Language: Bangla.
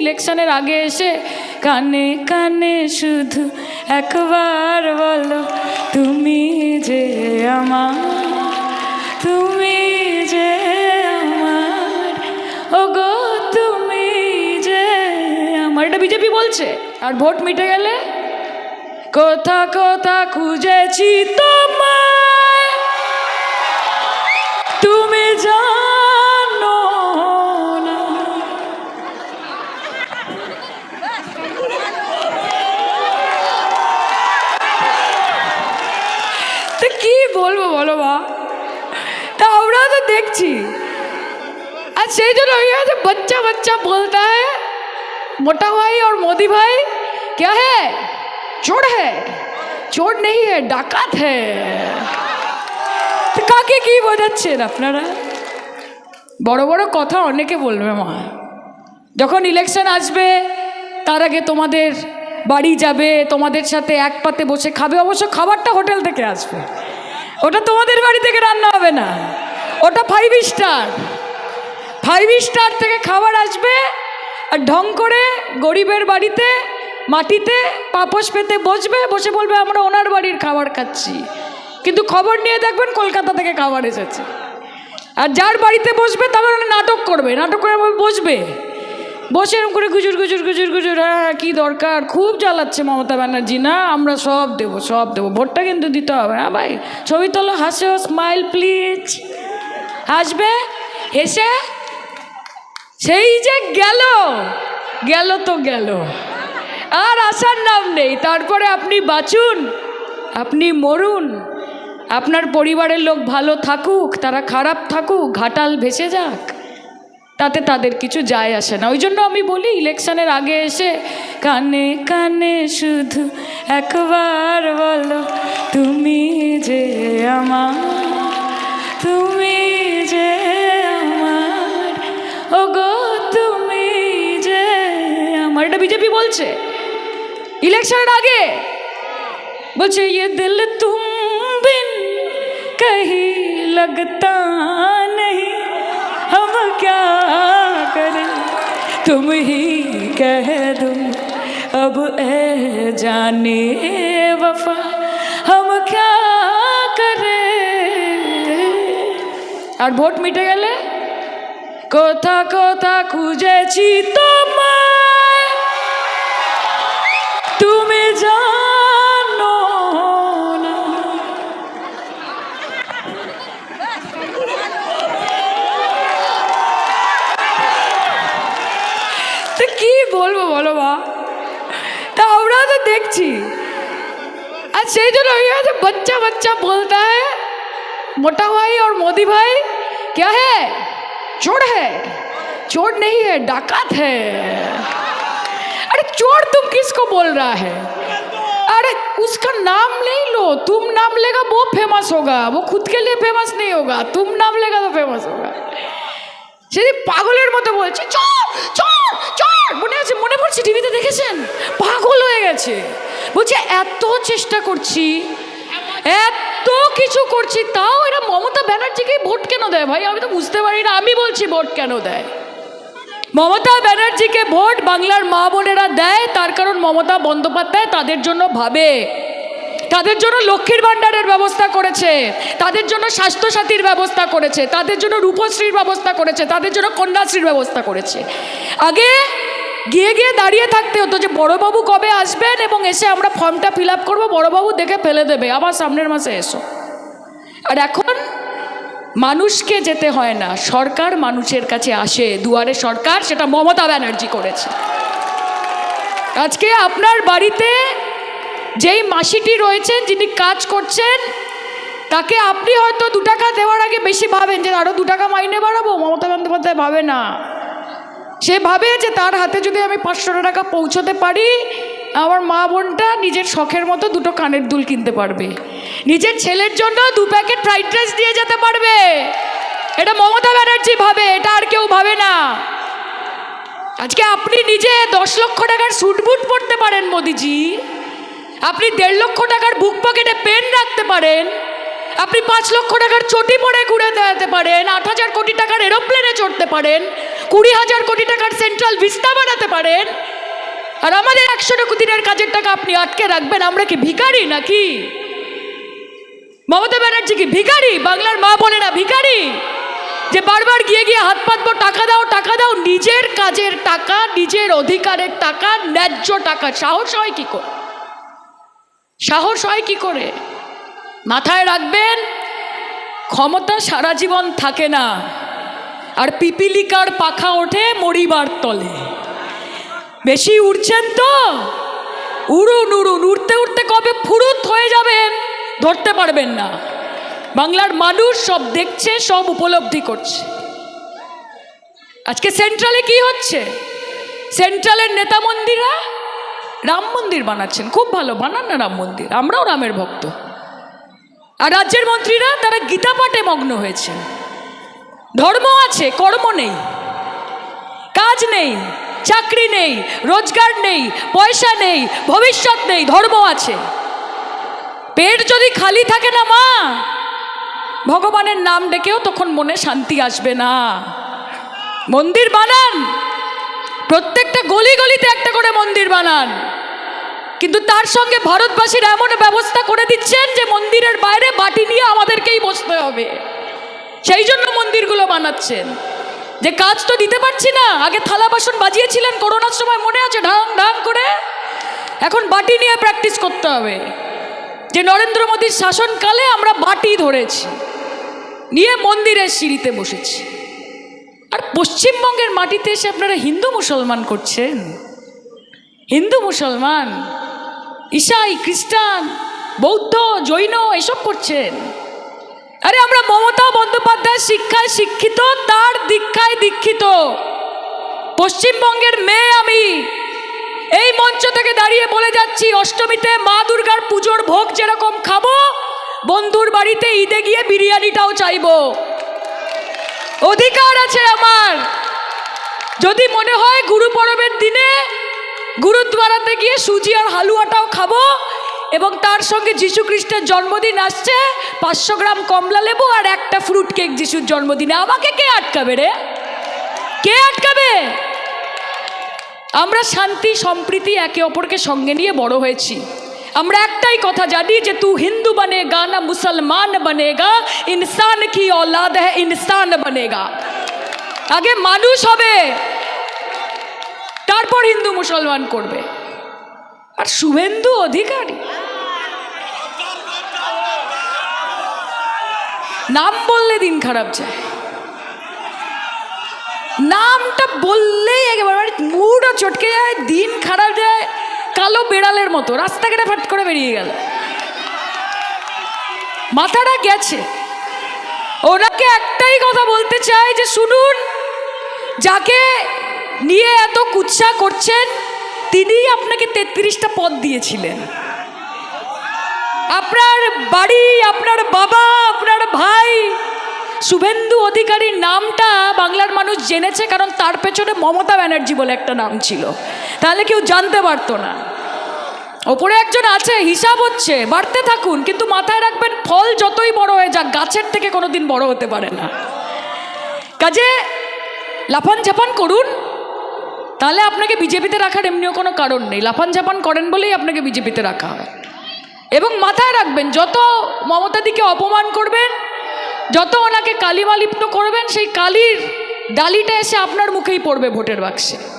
ইলেকশনের আগে এসে কানে কানে শুধু একবার বলো, তুমি যে আমার, তুমি যে আমার, ওগো, তুমি যে আমার। এটা বিজেপি বলছে, আর ভোট মিটে গেলে কোথা কোথা খুঁজেছি তোমায়। তুমি জানো বলবো বলো বা তা আমরা তো দেখছি আর সেই জন্য ওই আছে बच्चा बच्चा बोलता है मोटा भाई और मोदी भाई क्या है चोर है चोर नहीं है डाकात है তো কাকে কি বোঝাচ্ছেন আপনারা বড় বড় কথা অনেকে বলবে মা যখন ইলেকশন আসবে তার আগে তোমাদের বাড়ি যাবে তোমাদের সাথে এক পাতে বসে খাবে অবশ্য খাবারটা হোটেল থেকে আসবে ওটা তোমাদের বাড়ি থেকে রান্না হবে না। ওটা ফাইভ স্টার ফাইভ স্টার থেকে খাবার আসবে আর ঢং করে গরিবের বাড়িতে, মাটিতে পাপস পেতে বসবে, বসে বলবে, আমরা ওনার বাড়ির খাবার খাচ্ছি। কিন্তু খবর নিয়ে দেখবেন কলকাতা থেকে খাবার এসেছে। আর যার বাড়িতে বসবে তখন উনি নাটক করবে। নাটক করে বসবে। বসে এরকম করে গুজুর গুজুর গুজুর গুজুর হ্যাঁ কী দরকার? খুব জ্বালাচ্ছে মমতা ব্যানার্জি। না, আমরা সব দেবো সব দেবো। ভোটটা কিন্তু দিতে হবে। হ্যাঁ ভাই, ছবি তোলো, হাসো স্মাইল প্লিজ হাসবে? হেসে? সেই যে গেল গেল তো গেল। আর আসার নাম নেই। তারপরে আপনি বাঁচুন, আপনি মরুন। আপনার পরিবারের লোক ভালো থাকুক, তারা খারাপ থাকুক, ঘাটাল ভেসে যাক। তাতে তাদের কিছু যায় আসে না। ওই জন্য আমি বলি, ইলেকশনের আগে এসে কানে কানে শুধু একবার বলো, তুমি যে আমার, তুমি যে আমার ও গো তুমি যে আমার। এটা বিজেপি বলছে। ইলেকশনের আগে বলছে ইয়ে দিল তুম বিন কহি লগতা क्या करें तुम ही कह दो अब ए जाने वफा हम क्या करें আর ভোট মিটে গেলে কোথা কোথা খুঁজেছি তোমায় দেখছি আর সেই জন্য ওই আছে बच्चा बच्चा बोलता है मोटा भाई और मोदी भाई क्या है चोर है चोर नहीं है डाकात है अरे चोर तुम किसको बोल रहा है अरे उसका नाम नहीं लो तुम नाम लेगा वो फेमस होगा वो खुद के लिए फेमस नहीं होगा तुम नाम लेगा तो फेमस होगा সেদিন পাগলের মতো বলছে চোর চোর চোর মনে আছে, মনে পড়ছে? টিভিতে দেখেছেন? পাগল হয়ে গেছে। বলছে, এত চেষ্টা করছি, এত কিছু করছি, তাও এরা মমতা ব্যানার্জিকে ভোট কেন দেয় ভাই? আমি তো বুঝতে পারি না। আমি বলছি, ভোট কেন দেয়? মমতা ব্যানার্জিকে ভোট বাংলার মা বোনেরা দেয়, তার কারণ মমতা বন্দ্যোপাধ্যায় তাদের জন্য ভাবে। তাদের জন্য লক্ষ্মীর ভাণ্ডারের ব্যবস্থা করেছে। তাদের জন্য স্বাস্থ্যসাথীর ব্যবস্থা করেছে। তাদের জন্য রূপশ্রীর ব্যবস্থা করেছে। তাদের জন্য কন্যাশ্রীর ব্যবস্থা করেছে। আগে গিয়ে গিয়ে দাঁড়িয়ে থাকতে হতো যে বড়বাবু কবে আসবেন এবং এসে আমরা ফর্মটা ফিল আপ করব, বড়বাবু দেখে ফেলে দেবে, আবার সামনের মাসে এসো। আর এখন মানুষকে যেতে হয় না, সরকার মানুষের কাছে আসে, দুয়ারে সরকার সেটা মমতা ব্যানার্জি করেছে। আজকে আপনার বাড়িতে যেই মাসিটি রয়েছেন, যিনি কাজ করছেন, তাকে আপনি হয়তো দু টাকা দেওয়ার আগে বেশি ভাবেন যে আরও দু টাকা মাইনে বাড়াবো, মমতা বন্দ্যোপাধ্যায় ভাবে না। সে ভাবে যে তার হাতে যদি আমি পাঁচশো টাকা পৌঁছতে পারি, আমার মা বোনটা নিজের শখের মতো দুটো কানের দুল কিনতে পারবে। নিজের ছেলের জন্য দু প্যাকেট ফ্রাইড রাইস দিয়ে যেতে পারবে। এটা মমতা ব্যানার্জি ভাবে, এটা আর কেউ ভাবে না। আজকে আপনি নিজে দশ লক্ষ টাকার স্যুট বুট পরতে পারেন মোদিজি। আপনি দেড় লক্ষ টাকার বুক পকেটে পেন রাখতে পারেন। আপনি পাঁচ লক্ষ টাকার চটি পরে ঘুরে বেড়াতে পারেন। আট হাজার কোটি টাকার এরোপ্লেনে চড়তে পারেন। কুড়ি হাজার কোটি টাকার সেন্ট্রাল ভিস্তা বানাতে পারেন। আর আমাদের একশো দিনের কাজের টাকা আপনি আটকে রাখবেন, আমরা কি ভিখারি নাকি? মমতা ব্যানার্জি কি ভিখারি? বাংলার মা বলে না ভিখারি? যে বারবার গিয়ে গিয়ে হাত পাতবো, টাকা দাও টাকা দাও, নিজের কাজের টাকা, নিজের অধিকারের টাকা, ন্যায্য টাকা। সাহস হয় কি করে? সাহস হয় কি করে? মাথায় রাখবেন, ক্ষমতা সারা জীবন থাকে না। আর পিপিলিকার পাখা ওঠে মরিবার তলে। বেশি উড়ছেন তো? উড়ুন উড়ুন, উড়তে উড়তে কবে ফুরুত হয়ে যাবেন? ধরতে পারবেন না। বাংলার মানুষ সব দেখছে, সব উপলব্ধি করছে। আজকে সেন্ট্রালে কি হচ্ছে? সেন্ট্রালের নেতা মন্দিরা রাম মন্দির বানাচ্ছেন। খুব ভালো, বানান না রাম মন্দির, আমরাও রামের ভক্ত। আর রাজ্যের মন্ত্রীরা তারা গীতা পাঠে মগ্ন হয়েছে ধর্ম আছে কর্ম নেই। কাজ নেই, চাকরি নেই, রোজগার নেই, পয়সা নেই, ভবিষ্যৎ নেই ধর্ম আছে। পেট যদি খালি থাকে না মা, ভগবানের নাম ডেকেও তখন মনে শান্তি আসবে না। মন্দির বানান, প্রত্যেকটা গলি গলিতে একটা করে মন্দির বানান। কিন্তু তার সঙ্গে ভারতবাসীর এমন ব্যবস্থা করে দিচ্ছেন যে মন্দিরের বাইরে বাটি নিয়ে আমাদেরকেই বসতে হবে। সেই জন্য মন্দিরগুলো বানাচ্ছেন। যে কাজ তো দিতে পারছি না, আগে থালা বাসন বাজিয়েছিলেন, করোনার সময় মনে আছে, ঢাং ঢাং করে? এখন বাটি নিয়ে প্র্যাকটিস করতে হবে। যে নরেন্দ্র মোদীর শাসনকালে আমরা বাটি ধরেছি, নিয়ে মন্দিরের সিঁড়িতে বসেছি। আর পশ্চিমবঙ্গের মাটিতে এসে আপনারা হিন্দু মুসলমান করছেন? হিন্দু মুসলমান ঈসাই খ্রিস্টান, বৌদ্ধ, জৈন, এসব করছেন? আরে আমরা মমতা বন্দ্যোপাধ্যায় শিক্ষায় শিক্ষিত, তার দীক্ষায় দীক্ষিত। পশ্চিমবঙ্গের মেয়ে আমি। এই মঞ্চ থেকে দাঁড়িয়ে বলে যাচ্ছি, অষ্টমীতে মা দুর্গার পুজোর ভোগ যেরকম খাব, বন্ধুর বাড়িতে ঈদে গিয়ে বিরিয়ানিটাও চাইব। অধিকার আছে আমার। যদি মনে হয় গুরু পরবের দিনে গুরুদ্বারাতে গিয়ে সুজি আর হালুয়াটাও খাব এবং তার সঙ্গে যীশু খ্রিস্টের জন্মদিন আসছে পাঁচশো গ্রাম কমলা লেবু আর একটা ফ্রুট কেক যিশুর জন্মদিনে আমাকে কে আটকাবে রে কে আটকাবে আমরা শান্তি সম্প্রীতি একে অপরকে সঙ্গে নিয়ে বড় হয়েছি আমরা একটাই কথা জানি যে তু হিন্দু বনেগা না মুসলমান বনেগা ইনসান কি औलाद है ইনসান বনেগা আগে মানুষ হবে তারপর হিন্দু মুসলমান করবে আর শুভেন্দু অধিকারী। নাম বললে দিন খারাপ যায়। নামটা বললেই একেবারে মুডও চটকে যায়, দিন খারাপ যায়, কালো বেড়ালের মতো। রাস্তাঘাটে ফাট করে বেরিয়ে গেল। মাথাটা গেছে। ওনাকে একটাই কথা বলতে চাই যে শুনুন, যাকে নিয়ে এত কুৎসা করছেন তিনিই আপনাকে তেত্রিশটা পদ দিয়েছিলেন। আপনার বাড়ি, আপনার বাবা, আপনার ভাই, শুভেন্দু অধিকারীর নামটা বাংলার মানুষ জেনেছে কারণ তার পেছনে মমতা ব্যানার্জি বলে একটা নাম ছিল। তাহলে কেউ জানতে পারতো না। ওপরে একজন আছে, হিসাব হচ্ছে, বাড়তে থাকুন, কিন্তু মাথায় রাখবেন ফল যতই বড় হয়ে যাক, গাছের থেকে কোনোদিন বড় হতে পারে না। কাজে লাফান ঝাপান করুন তাহলে আপনাকে বিজেপিতে রাখার এমনিও কোনো কারণ নেই। লাফান ঝাপান করেন বলেই আপনাকে বিজেপিতে রাখা হয়। এবং মাথায় রাখবেন, যত মমতাদিকে অপমান করবেন, যত ওনাকে কালিমালিপ্ত করবেন, সেই কালির ডালিটা এসে আপনার মুখেই পড়বে ভোটের বাক্সে।